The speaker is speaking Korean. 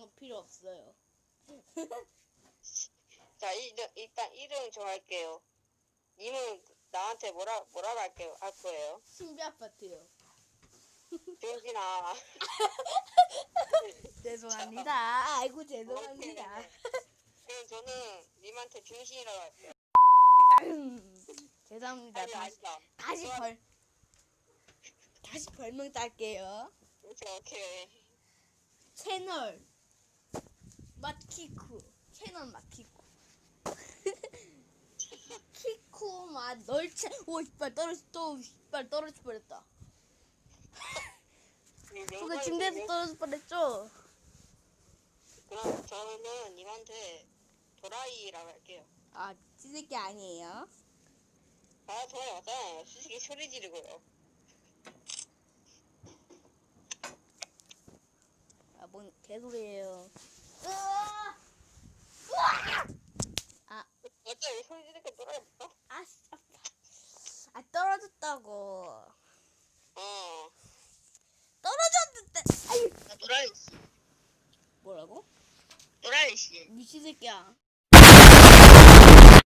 거 필요 없어요. 자, 일, 일단 이름 정할게요. 님은 나한테 뭐라, 뭐라고 할게요, 할 거예요? 신비 아파트요. 병진아. 죄송합니다. 아이고 죄송합니다. 그럼 저는 님한테 중신이라고 할게요. 죄송합니다. 아니, 다시 아니다. 다시 벌 다시 별명 딸게요. 오케이, 오케이. 채널 맛키쿠 채널 맛키쿠 키쿠 맛 널채 오 이빨 떨어지 또 이빨 떨어질 뻔했다. 그게 침대에서 떨어질 뻔했죠. 그럼 저는 님한테 도라이라고 할게요. 아게 아니에요. 아, 도라이 맞잖아요. 수식이 소리 지르고요. 아뭔 개소리예요. 으아! 으아! 아 어차피 소리 지르니까 도라이 맞다? 아, 씨, 아파. 아 떨어졌다고. 어. 떨어졌는데. 아유. 아, 도라이 씨. 뭐라고? 도라이 씨. 미친 새끼야.